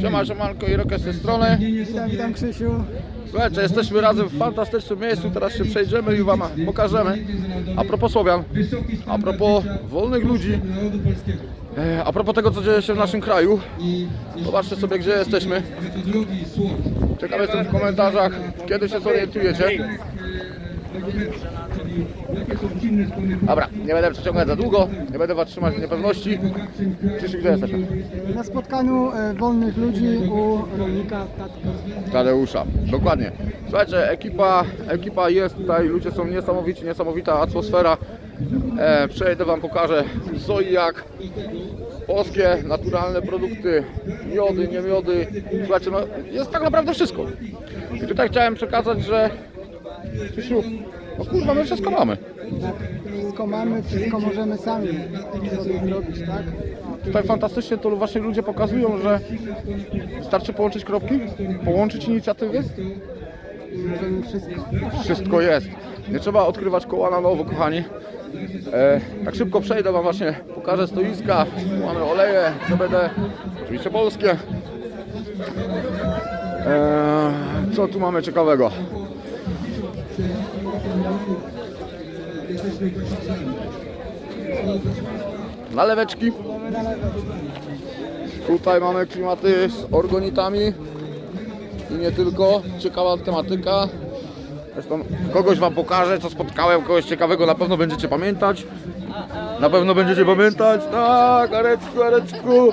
Siema, siemanko i Rokę z tej strony. Witam, witam Krzysiu. Słuchajcie, jesteśmy razem w fantastycznym miejscu, teraz się przejdziemy i Wam pokażemy. A propos Słowian, a propos wolnych ludzi, e, a propos tego, co dzieje się w naszym kraju. Zobaczcie sobie, gdzie jesteśmy. Ciekawe jestem w komentarzach, kiedy się zorientujecie. Dobra, nie będę przeciągać za długo, nie będę Was trzymać w niepewności. Krzysiu, gdzie jesteśmy? Na spotkaniu e, wolnych ludzi u rolnika Tatka. Tadeusza. Dokładnie. Słuchajcie, ekipa, ekipa jest tutaj, ludzie są niesamowici, niesamowita atmosfera. E, przejdę Wam, pokażę co i jak. Polskie, naturalne produkty, miody, nie miody. Słuchajcie, no jest tak naprawdę wszystko. I tutaj chciałem przekazać, że Krzysiu, no kurwa, my wszystko mamy. Tak, wszystko mamy, wszystko możemy sami sobie zrobić, tak? Tutaj fantastycznie to właśnie ludzie pokazują, że wystarczy połączyć kropki, połączyć inicjatywy Możemy wszystko. Wszystko jest. Nie trzeba odkrywać koła na nowo, kochani. E, tak szybko przejdę Wam właśnie, pokażę stoiska. Mamy oleje, CBD, oczywiście polskie. E, co tu mamy ciekawego? Naleweczki. Tutaj mamy klimaty z organitami i nie tylko. Ciekawa tematyka. Zresztą kogoś wam pokażę, co spotkałem, kogoś ciekawego na pewno będziecie pamiętać. Na pewno będziecie pamiętać. Tak, Areczku, Areczku.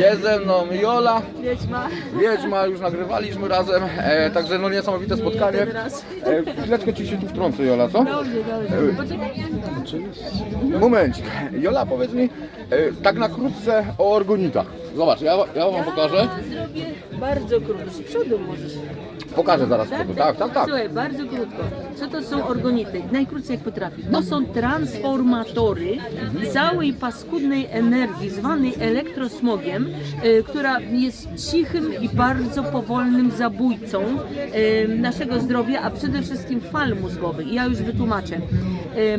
Jest ze mną Jola, Wiedźma. Wiedźma, już nagrywaliśmy razem, e, także no niesamowite spotkanie. E, chwileczkę ci się tu wtrącę, Jola, co? Dobrze, dobrze. Poczekaj. Momencik. Jola, powiedz mi, e, tak na krótce o orgonitach. Zobacz, ja, ja wam pokażę. Zrobię bardzo krótko. Z przodu możesz. Pokażę zaraz tego. Tak, tak, tak. Słuchaj, bardzo krótko. Co to są orgonity? Najkrócej jak potrafi. To są transformatory całej paskudnej energii, zwanej elektrosmogiem, e, która jest cichym i bardzo powolnym zabójcą e, naszego zdrowia, a przede wszystkim fal mózgowych. I ja już wytłumaczę. E,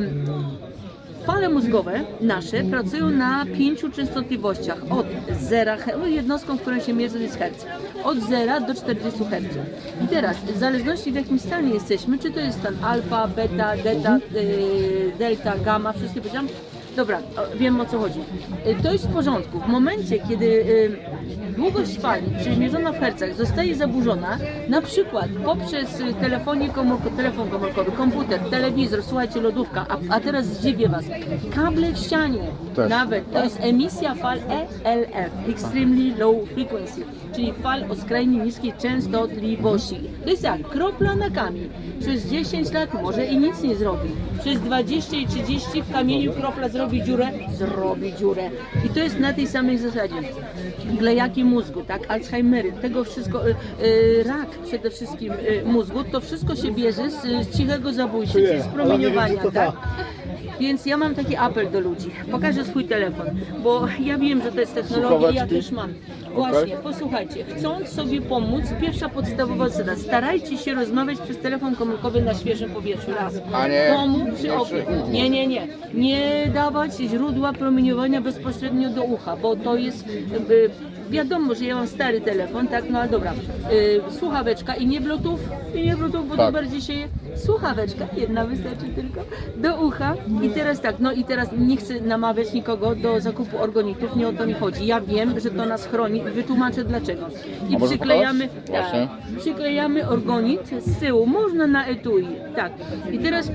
Fale mózgowe nasze pracują na pięciu częstotliwościach od 0 Hz, jednostką, którą się mierzy jest herc, od 0 do 40 Hz. I teraz, w zależności w jakim stanie jesteśmy, czy to jest stan alfa, beta, delta, yy, delta gamma, wszystkie powiedziałam? Dobra, wiem o co chodzi. Y, To jest w porządku. W momencie, kiedy y, długość fali, czyli mierzona w hercach, zostaje zaburzona, na przykład poprzez y, telefonie komórko, telefon komórkowy, komputer, telewizor, słuchajcie, lodówka, a, a teraz zdziwię Was, kable w ścianie, Też. nawet, to jest emisja fal ELF, Extremely Low Frequency, czyli fal o skrajnie niskiej częstotliwości. To jest jak kropla na kamień. Przez 10 lat może i nic nie zrobi. Przez 20 i 30 w kamieniu kropla zrobi dziurę, zrobi dziurę. I to jest na tej samej zasadzie. Glejaki mózgu, tak, Alzheimery, tego wszystko, y, y, rak przede wszystkim y, mózgu, to wszystko się bierze z, z cichego zabójcy, czyli z promieniowania, tak? Więc ja mam taki apel do ludzi. Pokażę swój telefon, bo ja wiem, że to jest technologia, ja Słuchaweczki? też mam. Właśnie, posłuchajcie, chcąc sobie pomóc, pierwsza podstawowa zasada, starajcie się rozmawiać przez telefon komórkowy na świeżym powietrzu, raz. A nie- W domu, nie przy oknie. przy. Nie, nie, nie. Nie dawać źródła promieniowania bezpośrednio do ucha, bo to jest... y, Wiadomo, że ja mam stary telefon, tak, no ale dobra. Y, słuchaweczka i nie bluetooth, i nie bluetooth, bo to Tak. bardziej się je. Słuchaweczka, jedna wystarczy tylko, do ucha. I teraz tak, no i teraz nie chcę namawiać nikogo do zakupu organitów, nie o to mi chodzi. Ja wiem, że to nas chroni, wytłumaczę dlaczego. I A może przyklejamy, pokazać? Właśnie. tak, przyklejamy organit z tyłu, można na etui, tak. I teraz,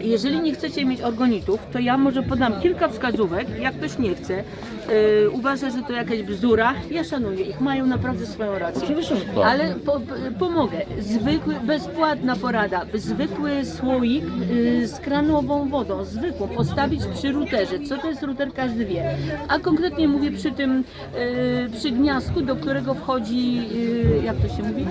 jeżeli nie chcecie mieć organitów, to ja może podam kilka wskazówek, jak ktoś nie chce, yy, uważa, że to jakaś bzdura, ja szanuję ich, mają naprawdę swoją rację. Oczywiście, że tak. Ale po, p- pomogę. Zwykły, bezpłatna porada. Zwykły słoik y, z kranową wodą, zwykłą, postawić przy routerze. Co to jest router, każdy wie. A konkretnie mówię przy tym, y, przy gniazdku, do którego wchodzi, y, jak to się mówi?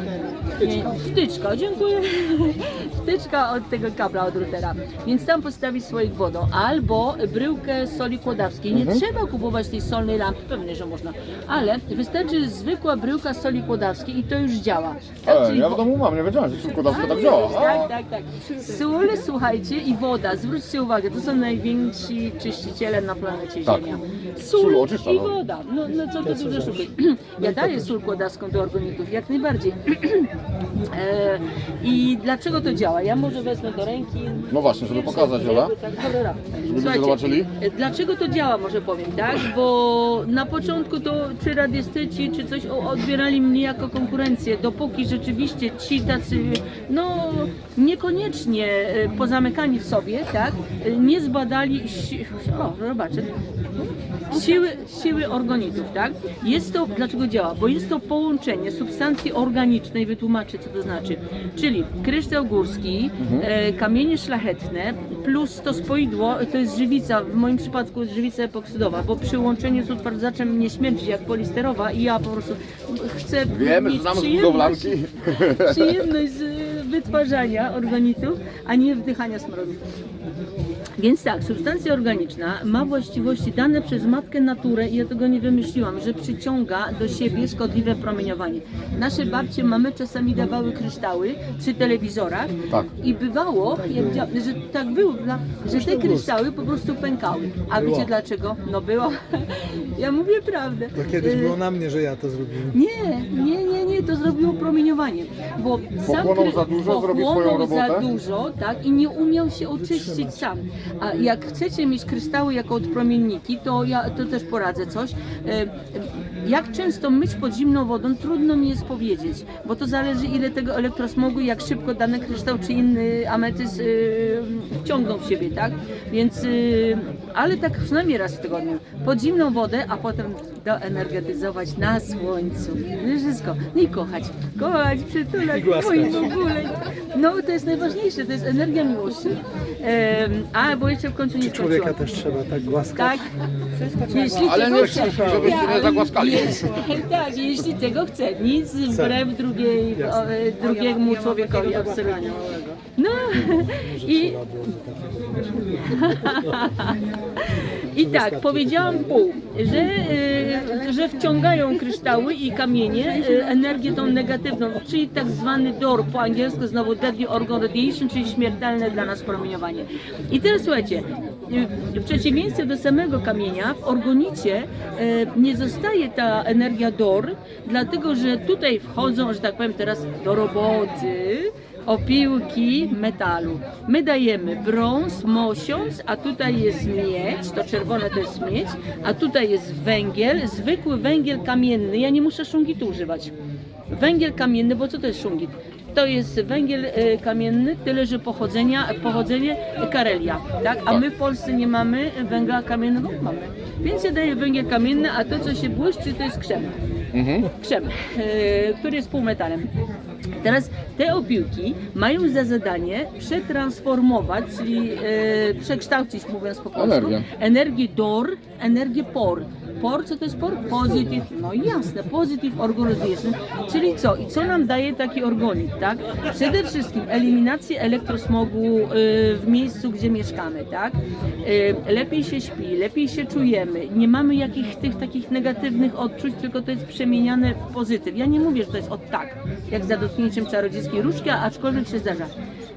Nie, wtyczka, dziękuję. Wtyczka od tego kabla, od routera. Więc tam postawić słoik wodą. Albo bryłkę soli kłodawskiej. Nie trzeba kupować tej solnej lampy, pewnie, że można, ale wystarczy zwykła bryłka soli kłodawskiej i to już działa. Tak, E, czyli ja wo- w domu mam, nie wiedziałem, że szybkodawka tak działa. tak, tak, tak. Sól, słuchajcie, i woda. Zwróćcie uwagę, to są najwięksi czyściciele na planecie Tak. Ziemia. Sól Sól oczyszcza, i no. woda. No, no co to dużo szukać. Ja daję sól kłodawską do organitów, jak najbardziej. I dlaczego to działa? Ja może wezmę do ręki. No właśnie, żeby pokazać, Jola. Tak, cholera. ludzie Słuchajcie, zobaczyli? e, Dlaczego to działa, może powiem, tak? Bo na początku to czy radiostyci, czy coś o- odbierali mnie jako konkurencję, dopóki rzeczywiście ci tacy, no niekoniecznie e, pozamykani w sobie, tak, e, nie zbadali, si- o, zobaczę, siły, siły organitów, tak? Jest to, dlaczego działa? Bo jest to połączenie substancji organicznej, wytłumaczę co to znaczy, czyli kryształ górski, e, kamienie szlachetne, plus to spoidło, to jest żywica, w moim przypadku jest żywica epoksydowa, bo przy łączeniu z utwardzaczem nie śmierdzi jak polisterowa i ja po prostu chcę Wiemy, mieć znamy z przyjemność- budowlanki. przyjemność z wytwarzania organitów, a nie wdychania smrodu. Więc tak, substancja organiczna ma właściwości dane przez matkę naturę i ja tego nie wymyśliłam, że przyciąga do siebie szkodliwe promieniowanie. Nasze babcie mamy czasami dawały kryształy przy telewizorach Tak. i bywało, jak że tak było, że te kryształy po prostu pękały. A wiecie dlaczego? No było. Ja mówię prawdę. To kiedyś Y, było na mnie, że ja to zrobiłem. nie, nie, nie, nie, to zrobiło promieniowanie, bo sam Pochłonął za dużo, zrobił swoją pochłonął za robotę. dużo, tak, i nie umiał się oczyścić sam. A jak chcecie mieć kryształy jako odpromienniki, to ja to też poradzę coś. E, Jak często myć pod zimną wodą, trudno mi jest powiedzieć, bo to zależy ile tego elektrosmogu, jak szybko dany kryształ czy inny ametyst y, wciągną w siebie, tak? Więc, y, ale tak przynajmniej raz w tygodniu. Pod zimną wodę, a potem doenergetyzować na słońcu. No wszystko. No i kochać. Kochać, przytulać, w ogóle. No to jest najważniejsze, to jest energia miłości. Em, a, bo jeszcze w końcu nie skończyłam. Człowieka też trzeba tak głaskać. Tak. Jeśli Ale tego nie chce- chcę, żebyście nie zagłaskali. Jeśli- Tak, jeśli tego chce, nic wbrew drugiej, o, e, drugiemu człowiekowi absolutnie. No i, i tak, powiedziałam pół, że, e, że wciągają kryształy i kamienie e, energię tą negatywną, czyli tak zwany DOR, po angielsku znowu Deadly Organ Radiation, czyli śmiertelne dla nas promieniowanie. I teraz słuchajcie, e, w przeciwieństwie do samego kamienia, w organicie nie zostaje ta energia DOR, dlatego że tutaj wchodzą, że tak powiem teraz, do roboty opiłki metalu. My dajemy brąz, mosiąc, a tutaj jest miedź, to czerwone to jest miedź, a tutaj jest węgiel, zwykły węgiel kamienny. Ja nie muszę szungitu używać. Węgiel kamienny, bo co to jest szungit? To jest węgiel e, kamienny, tyle że pochodzenia, pochodzenie Karelia, tak? A my w Polsce nie mamy węgla kamiennego? Mamy. Więc ja daję węgiel kamienny, a to co się błyszczy to jest krzem krzem, e, który jest półmetalem. Teraz te opiłki mają za zadanie przetransformować, czyli e, przekształcić, mówiąc po polsku, Energię. energię DOR, energię POR. POR, co to jest POR? Positive, no jasne, Positive Organization, czyli co? I co nam daje taki organit, tak? Przede wszystkim eliminację elektrosmogu e, w miejscu, gdzie mieszkamy, tak? E, Lepiej się śpi, lepiej się czujemy, nie mamy jakichś tych takich negatywnych odczuć, tylko to jest przemieniane w pozytyw. Ja nie mówię, że to jest od tak, jak za dotknięciem czarodziejskiej różdżki, aczkolwiek się zdarza,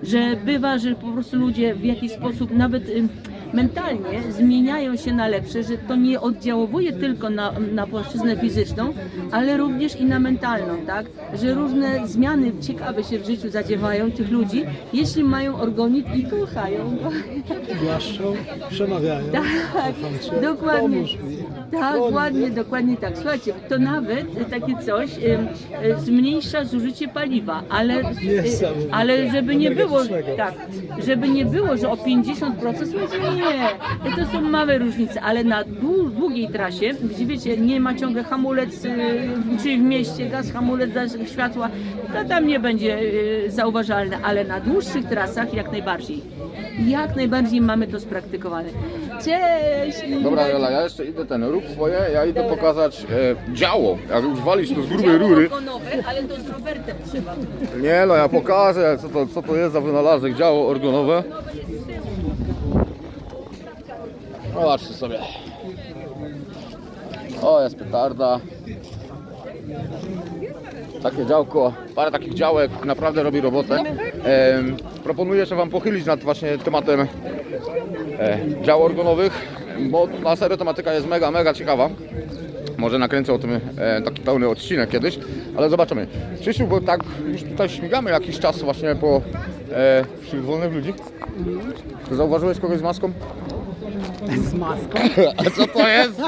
że bywa, że po prostu ludzie w jakiś sposób nawet ym, mentalnie zmieniają się na lepsze, że to nie oddziałuje tylko na, na płaszczyznę fizyczną, ale również i na mentalną, tak? Że różne zmiany ciekawe się w życiu zadziewają tych ludzi, jeśli mają organit i kochają go. Głaszczą, przemawiają. Tak, dokładnie. Tak, ładnie, dokładnie tak. Słuchajcie, to nawet takie coś em, e, zmniejsza zużycie paliwa, ale, e, Niesamowite. ale żeby nie było, tak, żeby nie było, że o 50%, słuchajcie, nie, to są małe różnice, ale na dłu- długiej trasie, gdzie wiecie, nie ma ciągle hamulec, e, czyli w mieście gaz, hamulec, gaz, światła, to tam nie będzie e, zauważalne, ale na dłuższych trasach jak najbardziej. Jak najbardziej mamy to spraktykowane. Cześć! Dobra, Jola, ja jeszcze idę ten, rób swoje, ja idę pokazać e, działo. Jak już walisz to z grubej rury. ogonowe, ale to z Robertem trzeba. Nie no, ja pokażę, co to, co to jest za wynalazek, działo organowe. Zobaczcie sobie. O, jest petarda. Takie działko, parę takich działek, naprawdę robi robotę. Em, proponuję się Wam pochylić nad właśnie tematem e, dział organowych, bo na serio tematyka jest mega, mega ciekawa. Może nakręcę o tym e, taki pełny odcinek kiedyś, ale zobaczymy. Krzysiu, bo tak już tutaj śmigamy jakiś czas właśnie po e, wśród wolnych ludzi. Zauważyłeś kogoś z maską? Z maską? A co to jest?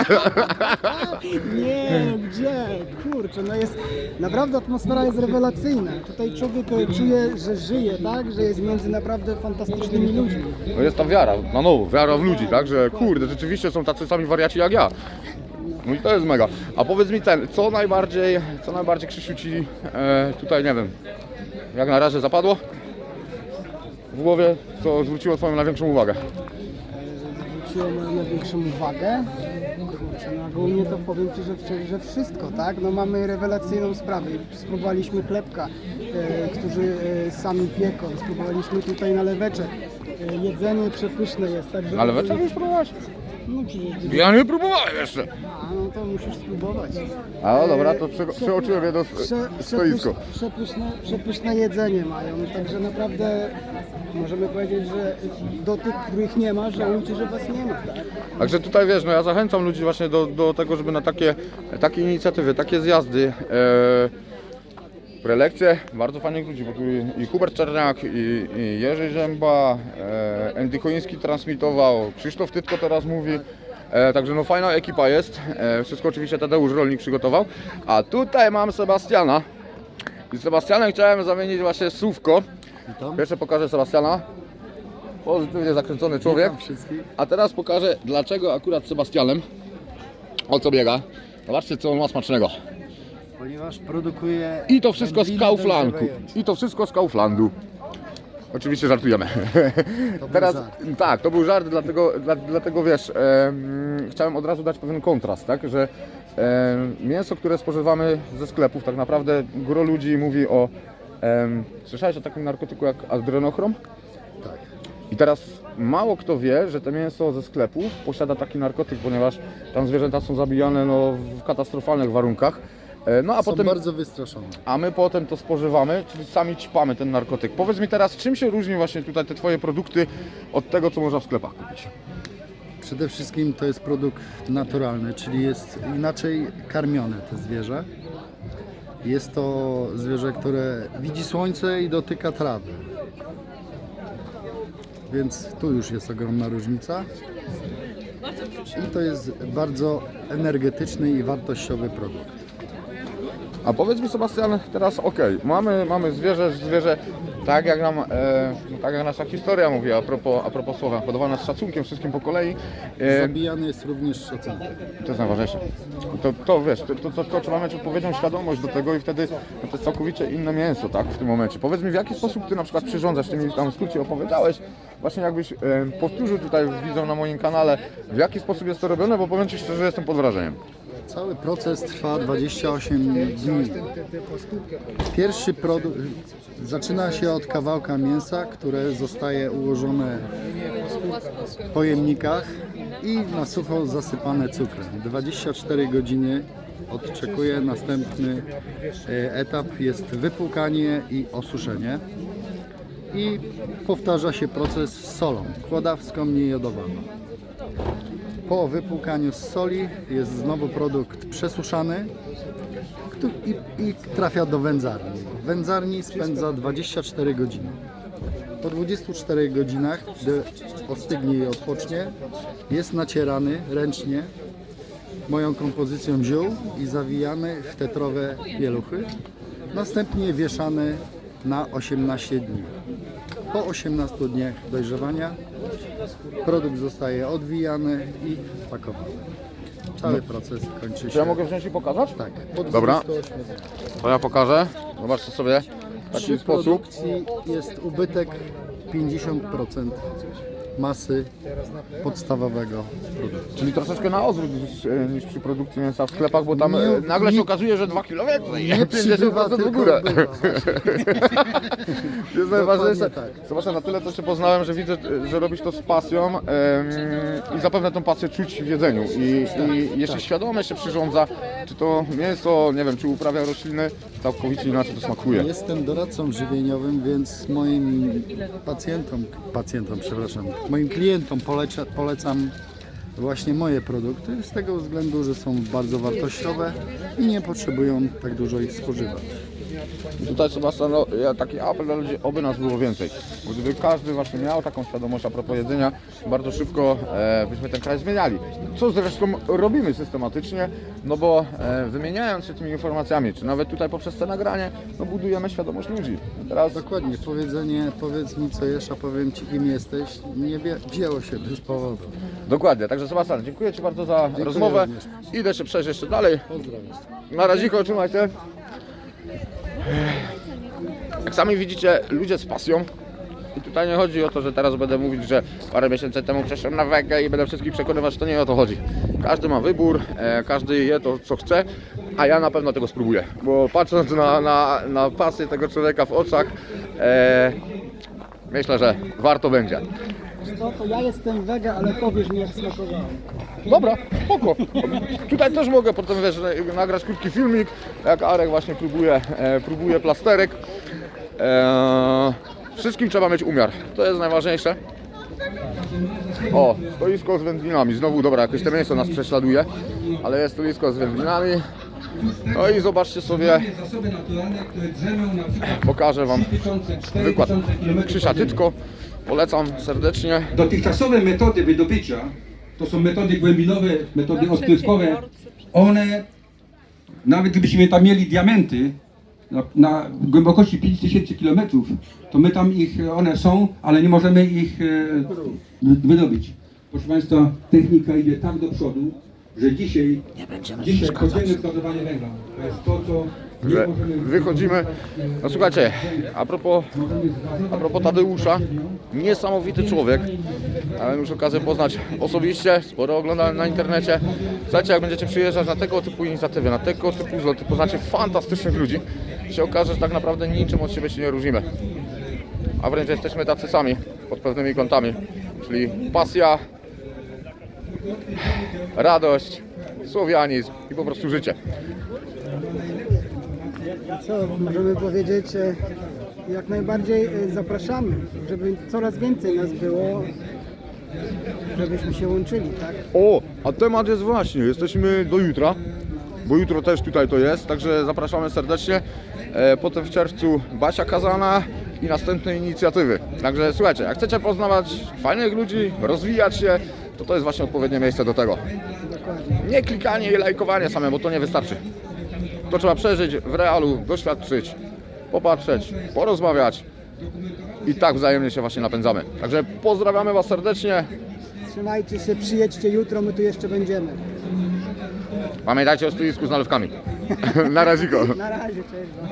Nie, no gdzie? Kurczę, no jest... Naprawdę atmosfera jest rewelacyjna. Tutaj człowiek czuje, że żyje, tak? Że jest między naprawdę fantastycznymi ludźmi. No jest ta wiara, na nowo, wiara w ludzi, tak? Że kurde, rzeczywiście są tacy sami wariaci jak ja. No i to jest mega. A powiedz mi ten, co najbardziej, co najbardziej Krzysiu Ci e, tutaj, nie wiem, jak na razie zapadło w głowie, co zwróciło Twoją największą uwagę? Zwróciło moją największą uwagę. Kurczę, no ogólnie to powiem Ci, że, że wszystko, tak? No mamy rewelacyjną sprawę. Spróbowaliśmy chlebka, e, którzy e, sami pieką. Spróbowaliśmy tutaj naleweczek. E, jedzenie przepyszne jest, także... Ale wieczór już? No przecież... Ja nie próbowałem jeszcze. A, no to musisz spróbować. A no dobra, to prze, przeoczyłem je do prze- stoisko. przepysz- Przepyszne, przepyszne jedzenie mają, także naprawdę możemy powiedzieć, że do tych, których nie ma, żałujcie, że was nie ma, tak? Także tutaj wiesz, no ja zachęcam ludzi właśnie do, do tego, żeby na takie, takie inicjatywy, takie zjazdy, e, prelekcje, bardzo fajnych ludzi, bo tu i Hubert Czarniak, i, i Jerzy Zięba, e, Andy Koński transmitował, Krzysztof Tytko teraz mówi. E, także no fajna ekipa jest, e, wszystko oczywiście Tadeusz Rolnik przygotował. A tutaj mam Sebastiana i z Sebastianem chciałem zamienić właśnie słówko. Pierwsze pokażę Sebastiana. Pozytywnie zakręcony człowiek. wszystkich. A teraz pokażę, dlaczego akurat z Sebastianem o co biega. Zobaczcie, co on ma smacznego. Ponieważ produkuje. I to wszystko z Kauflandu. I to wszystko z Kauflandu. Oczywiście żartujemy. Teraz tak, to był żart, dlatego, dla, dlatego wiesz, em, chciałem od razu dać pewien kontrast, tak, że em, mięso, które spożywamy ze sklepów, tak naprawdę gro ludzi mówi o. em, słyszałeś o takim narkotyku jak adrenochrom? Tak. I teraz mało kto wie, że to mięso ze sklepów posiada taki narkotyk, ponieważ tam zwierzęta są zabijane no, w katastrofalnych warunkach. E, No a Są potem, bardzo wystraszone. a my potem to spożywamy, czyli sami ćpamy ten narkotyk. Powiedz mi teraz, czym się różni właśnie tutaj te Twoje produkty od tego, co można w sklepach kupić? Przede wszystkim to jest produkt naturalny, czyli jest inaczej karmione te zwierzę. Jest to zwierzę, które widzi słońce i dotyka trawy. Więc tu już jest ogromna różnica. I to jest bardzo energetyczny i wartościowy produkt. A powiedz mi Sebastian, teraz okej, mamy, mamy zwierzę, zwierzę, tak jak nam, e, no tak jak nasza historia mówi a propos, a propos słowa, podawana z szacunkiem wszystkim po kolei. E, Zabijany jest również szacunkiem. To jest najważniejsze. To, to wiesz, to, to, to, to trzeba mieć odpowiednią świadomość do tego i wtedy no, to jest całkowicie inne mięso, tak, w tym momencie. Powiedz mi, w jaki sposób ty na przykład przyrządzasz, ty mi tam w skrócie opowiedziałeś, właśnie jakbyś e, powtórzył tutaj widzą na moim kanale, w jaki sposób jest to robione, bo powiem ci szczerze, że jestem pod wrażeniem. Cały proces trwa 28 dni. Pierwszy produkt zaczyna się od kawałka mięsa, które zostaje ułożone w pojemnikach i na sucho zasypane cukrem. 24 godziny odczekuje następny e, etap jest wypłukanie i osuszenie i powtarza się proces z solą kłodawską niejodowaną. Po wypłukaniu z soli jest znowu produkt przesuszany i, i trafia do wędzarni. W wędzarni spędza 24 godziny. Po 24 godzinach, gdy ostygnie i odpocznie, jest nacierany ręcznie moją kompozycją ziół i zawijany w tetrowe pieluchy. Następnie wieszany na 18 dni. Po 18 dniach dojrzewania produkt zostaje odwijany i pakowany. Cały proces kończy Czy się. ja mogę wziąć i pokazać? Tak. Po Dobra. 28 dniach. To ja pokażę. Zobaczcie sobie w taki sposób. produkcji jest ubytek 50% masy podstawowego produktu. Czyli troszeczkę na odwrót niż, e, niż przy produkcji mięsa w sklepach, bo tam Nie, e, nagle się nie- okazuje, że 2 kg więcej. Nie przybywa, 50% w tylko górę. ubywa. To jest najważniejsze. tak. Zobaczcie, na tyle to się poznałem, że widzę, że robisz to z pasją em, i zapewne tą pasję czuć w jedzeniu. I, i jeszcze świadomie się przyrządza, czy to mięso, nie wiem, czy uprawia rośliny, całkowicie inaczej to smakuje. Jestem doradcą żywieniowym, więc moim pacjentom, pacjentom, przepraszam, moim klientom poleca, polecam właśnie moje produkty z tego względu, że są bardzo wartościowe i nie potrzebują tak dużo ich spożywać. I tutaj trzeba stano- ja taki apel dla ludzi, oby nas było więcej. Bo gdyby każdy właśnie miał taką świadomość a propos jedzenia, bardzo szybko e, byśmy ten kraj zmieniali. Co zresztą robimy systematycznie, no bo e, wymieniając się tymi informacjami, czy nawet tutaj poprzez te nagranie, no budujemy świadomość ludzi. Teraz Dokładnie, powiedzenie, powiedz mi co jesz, a powiem ci kim jesteś, nie wzięło się bez powodu. dokładnie, także Sebastian, dziękuję Ci bardzo za rozmowę. również. Idę się przejść jeszcze dalej. Pozdrawiam. Na razie trzymajcie. Jak sami widzicie, ludzie z pasją. I tutaj nie chodzi o to, że teraz będę mówić, że parę miesięcy temu przeszedłem na wegę i będę wszystkich przekonywać, to nie o to chodzi. Każdy ma wybór, e, każdy je to, co chce, a ja na pewno tego spróbuję. Bo patrząc na, na, na pasję tego człowieka w oczach, e, myślę, że warto będzie. Co, to ja jestem wega, ale powiesz mi jak smakowało. Dobra, spoko. Tutaj też mogę potem wiesz, nagrać krótki filmik, jak Arek właśnie próbuje, e, próbuje plasterek. E, wszystkim trzeba mieć umiar, to jest najważniejsze. O, stoisko z wędlinami, znowu dobra, jakieś to mięso nas prześladuje, ale jest stoisko z wędlinami. No i zobaczcie sobie, pokażę Wam 3000, wykład 4000 km. Krzysia Tytko. Polecam serdecznie. Dotychczasowe metody wydobycia to są metody głębinowe, metody odkrywkowe. One, nawet gdybyśmy tam mieli diamenty na, na głębokości 5000 km, to my tam ich, one są, ale nie możemy ich e, wydobyć. Proszę Państwa, technika idzie tak do przodu, że dzisiaj, dzisiaj podziemne zgazowanie węgla. To jest to, co że wychodzimy. No słuchajcie, a propos, a propos Tadeusza, niesamowity człowiek. Miałem już okazję poznać osobiście, sporo oglądałem na internecie. Słuchajcie, jak będziecie przyjeżdżać na tego typu inicjatywy, na tego typu zloty, poznacie fantastycznych ludzi, się okaże, że tak naprawdę niczym od siebie się nie różnimy. A wręcz jesteśmy tacy sami, pod pewnymi kątami. Czyli pasja, radość, słowianizm i po prostu życie. Co możemy powiedzieć? e, Jak najbardziej e, zapraszamy, żeby coraz więcej nas było, żebyśmy się łączyli, tak? O, a temat jest właśnie, jesteśmy do jutra, bo jutro też tutaj to jest, także zapraszamy serdecznie. E, potem w czerwcu Basia Kazana i następne inicjatywy. Także słuchajcie, jak chcecie poznawać fajnych ludzi, rozwijać się, to to jest właśnie odpowiednie miejsce do tego. Nie klikanie i lajkowanie same, bo to nie wystarczy. To trzeba przeżyć w realu, doświadczyć, popatrzeć, porozmawiać i tak wzajemnie się właśnie napędzamy. Także pozdrawiamy Was serdecznie. Trzymajcie się, przyjedźcie jutro, my tu jeszcze będziemy. Pamiętajcie o stoisku z nalewkami. Na razie. Na razie, cześć. wam.